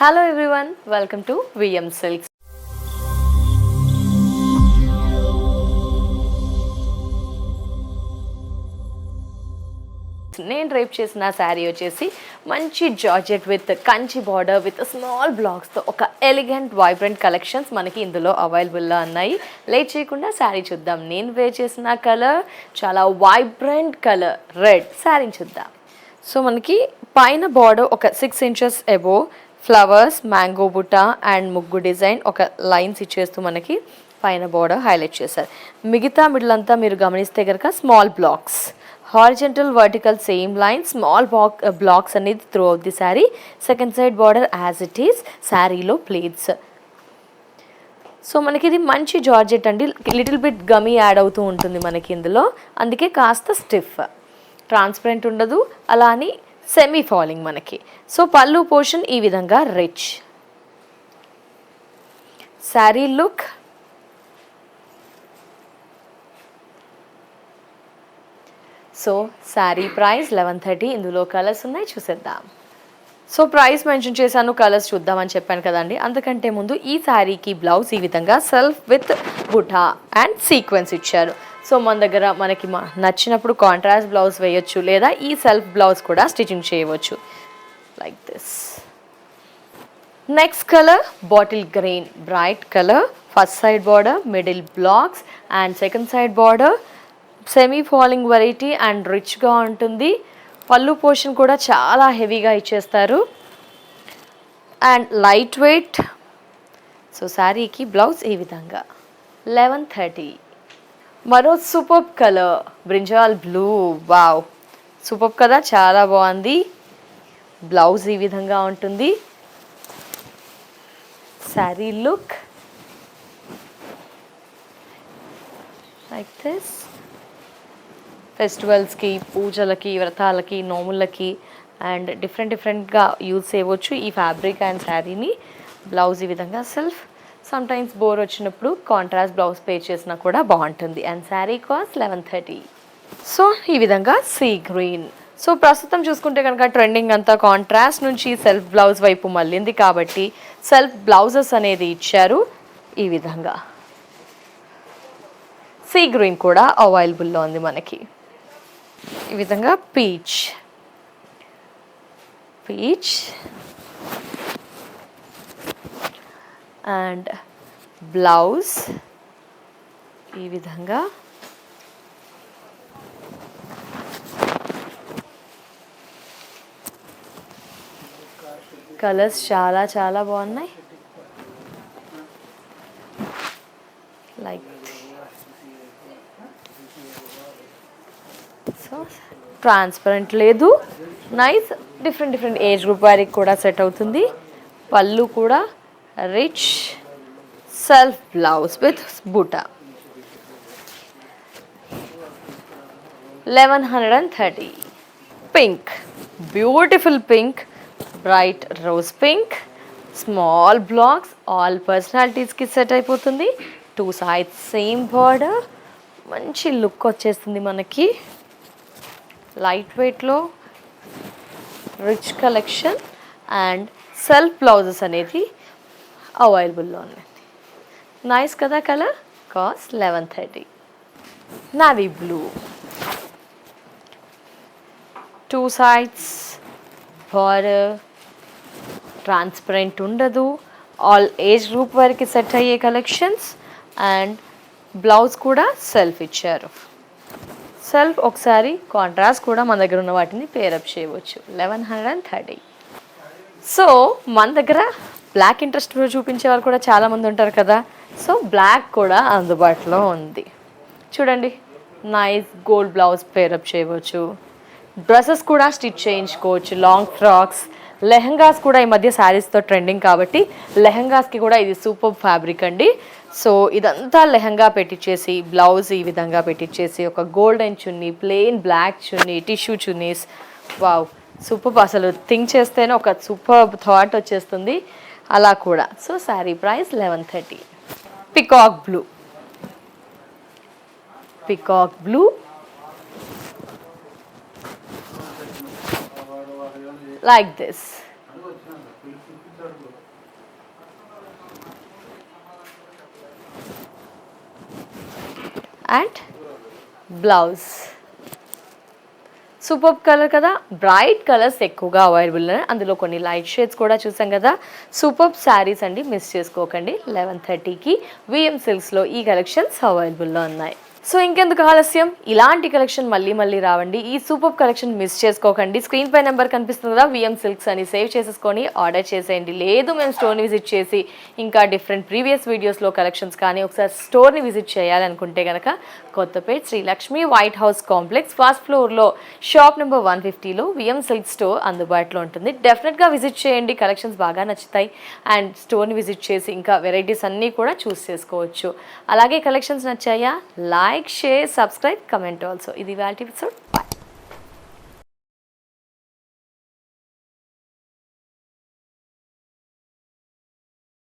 Hello everyone welcome to VM silks నేను రేప్ చేసిన శారీ వచ్చేసి మంచి georgette with Kanchi border with small బ్లాక్స్తో ఒక ఎలిగెంట్ వైబ్రెంట్ కలెక్షన్స్ మనకి ఇందులో అవైలబుల్లో ఉన్నాయి. లేట్ చేయకుండా శారీ చూద్దాం. నేను వేర్ చేసిన కలర్ చాలా వైబ్రెంట్ కలర్ రెడ్. శారీ చూద్దాం. సో మనకి పైన బార్డర్ ఒక six inches above flowers mango బుట్ట అండ్ ముగ్గు డిజైన్ ఒక లైన్స్ ఇచ్చేస్తూ మనకి పైన బోర్డర్ హైలైట్ చేశారు. మిగతా మిడిల్ అంతా మీరు గమనిస్తే కనుక small blocks horizontal vertical same line small block blocks అనేది through out the sari second side border as it is శారీలో ప్లేట్స్ సో మనకి ఇది మంచి జార్జెట్ అండి. లిటిల్ బిట్ గమీ యాడ్ అవుతూ ఉంటుంది మనకి ఇందులో. అందుకే కాస్త స్టిఫ్ ట్రాన్స్పరెంట్ ఉండదు. అలా అని సెమీ ఫాలింగ్ మనకి. సో పళ్ళు పోర్షన్ ఈ విధంగా rich sari look so sari price eleven thirty ఇందులో కలర్స్ ఉన్నాయి చూసేద్దాం. సో ప్రైస్ మెన్షన్ చేశాను కలర్స్ చూద్దామని చెప్పాను కదండి. అంతకంటే ముందు ఈ శారీకి బ్లౌజ్ ఈ విధంగా self with buta and sequence ఇచ్చారు. సో మన దగ్గర మనకి నచ్చినప్పుడు కాంట్రాస్ట్ బ్లౌజ్ వేయొచ్చు లేదా ఈ సెల్ఫ్ బ్లౌజ్ కూడా స్టిచింగ్ చేయవచ్చు. Like this next colour bottle green bright colour first side border middle blocks and second side border semi falling variety and రిచ్గా ఉంటుంది. పళ్ళు పోర్షన్ కూడా చాలా హెవీగా ఇచ్చేస్తారు. అండ్ లైట్ వెయిట్ సో శారీకి బ్లౌజ్ ఈ విధంగా? లెవెన్ థర్టీ మరో super colour. Brinjal blue. Wow. Super కదా చాలా బాగుంది. బ్లౌజ్ ఈ విధంగా ఉంటుంది. శారీ లుక్ లైక్ దిస్ ఫెస్టివల్స్కి పూజలకి వ్రతాలకి నోములకి అండ్ డిఫరెంట్ డిఫరెంట్గా యూజ్ చేయవచ్చు ఈ ఫ్యాబ్రిక్ అండ్ శారీని బ్లౌజ్ ఈ విధంగా సెల్ఫ్ సమ్టైమ్స్ బోర్ వచ్చినప్పుడు కాంట్రాస్ట్ బ్లౌజ్ పే చేసినా కూడా బాగుంటుంది. And sari cost eleven thirty so ఈ విధంగా సీ గ్రీన్ సో ప్రస్తుతం చూసుకుంటే కనుక ట్రెండింగ్ అంతా కాంట్రాస్ట్ నుంచి సెల్ఫ్ బ్లౌజ్ వైపు మళ్ళింది కాబట్టి సెల్ఫ్ బ్లౌజెస్ అనేది ఇచ్చారు ఈ విధంగా. సీ గ్రీన్ కూడా అవైలబుల్లో ఉంది మనకి. ఈ విధంగా పీచ్ పీచ్ అండ్ బ్లౌజ్ ఈ విధంగా. కలర్స్ చాలా చాలా బాగున్నాయి. లైక్ సో ట్రాన్స్పరెంట్ లేదు. Nice. Different different age group వారికి కూడా సెట్ అవుతుంది. పళ్ళు కూడా రిచ్ సెల్ఫ్ బ్లౌజ్ విత్ బూటా eleven hundred and thirty pink beautiful pink bright rose pink small blocks all పర్సనాలిటీస్కి set అయిపోతుంది. టూ సైడ్స్ సేమ్ బార్డర్ మంచి look వచ్చేస్తుంది మనకి. లైట్ వెయిట్లో rich collection and self blouses అనేది అవైలబుల్లో ఉన్నాయి నైస్ కదా colour cost eleven thirty navy blue two sides border transparent ఉండదు. ఆల్ ఏజ్ గ్రూప్ వారికి సెట్ అయ్యే కలెక్షన్స్ అండ్ బ్లౌజ్ కూడా సెల్ఫ్ ఇచ్చారు. సెల్ఫ్ ఒకసారి కాంట్రాస్ట్ కూడా మన దగ్గర ఉన్న వాటిని పేరప్ చేయవచ్చు. Eleven hundred and thirty so మన దగ్గర బ్లాక్ ఇంట్రెస్ట్ చూపించే వాళ్ళు కూడా చాలామంది ఉంటారు కదా. సో బ్లాక్ కూడా అందుబాటులో ఉంది. చూడండి nice gold blouse pair up చేయవచ్చు. డ్రెస్సెస్ కూడా స్టిచ్ చేయించుకోవచ్చు. లాంగ్ ఫ్రాక్స్ లెహంగాస్ కూడా ఈ మధ్య శారీస్తో ట్రెండింగ్ కాబట్టి లెహంగాస్కి కూడా ఇది సూపర్ ఫ్యాబ్రిక్ అండి. సో ఇదంతా లెహంగా పెట్టించేసి బ్లౌజ్ ఈ విధంగా పెట్టించేసి ఒక golden chunni plain black chunni tissue chunnis. Wow super అసలు థింక్ చేస్తేనే ఒక సూపర్ థాట్ వచ్చేస్తుంది. అలా కూడా. So sari price eleven thirty peacock blue peacock blue like this and blouse super colour కదా బ్రైట్ కలర్స్ ఎక్కువగా అవైలబుల్ ఉన్నాయి. అందులో కొన్ని లైట్ షేడ్స్ కూడా చూసాం కదా. సూపర్ శారీస్ అండి మిస్ చేసుకోకండి. లెవెన్ థర్టీకి విఎం సిల్క్స్లో ఈ కలెక్షన్స్ అవైలబుల్లో ఉన్నాయి. సో ఇంకెందుకు ఆలస్యం? ఇలాంటి కలెక్షన్ మళ్ళీ మళ్ళీ రావండి. ఈ సూపర్ కలెక్షన్ మిస్ చేసుకోకండి. స్క్రీన్ పై నెంబర్ కనిపిస్తుంది కదా విఎం సిల్క్స్ అని సేవ్ చేసేసుకొని ఆర్డర్ చేసేయండి. లేదు మేము స్టోర్ని విజిట్ చేసి ఇంకా డిఫరెంట్ ప్రీవియస్ వీడియోస్లో కలెక్షన్స్ కానీ ఒకసారి స్టోర్ని విజిట్ చేయాలనుకుంటే కనుక Kothapet Shri Lakshmi white house complex first ఫ్లోర్లో షాప్ నెంబర్ వన్ ఫిఫ్టీలో విఎం సిల్క్ స్టోర్ అందుబాటులో ఉంటుంది. డెఫినెట్గా విజిట్ చేయండి. కలెక్షన్స్ బాగా నచ్చుతాయి. అండ్ స్టోర్ని విజిట్ చేసి ఇంకా వెరైటీస్ అన్నీ కూడా చూస్ చేసుకోవచ్చు. అలాగే collections నచ్చాయా? Like share subscribe comment also ఇది వాటి ఎపిసోడ్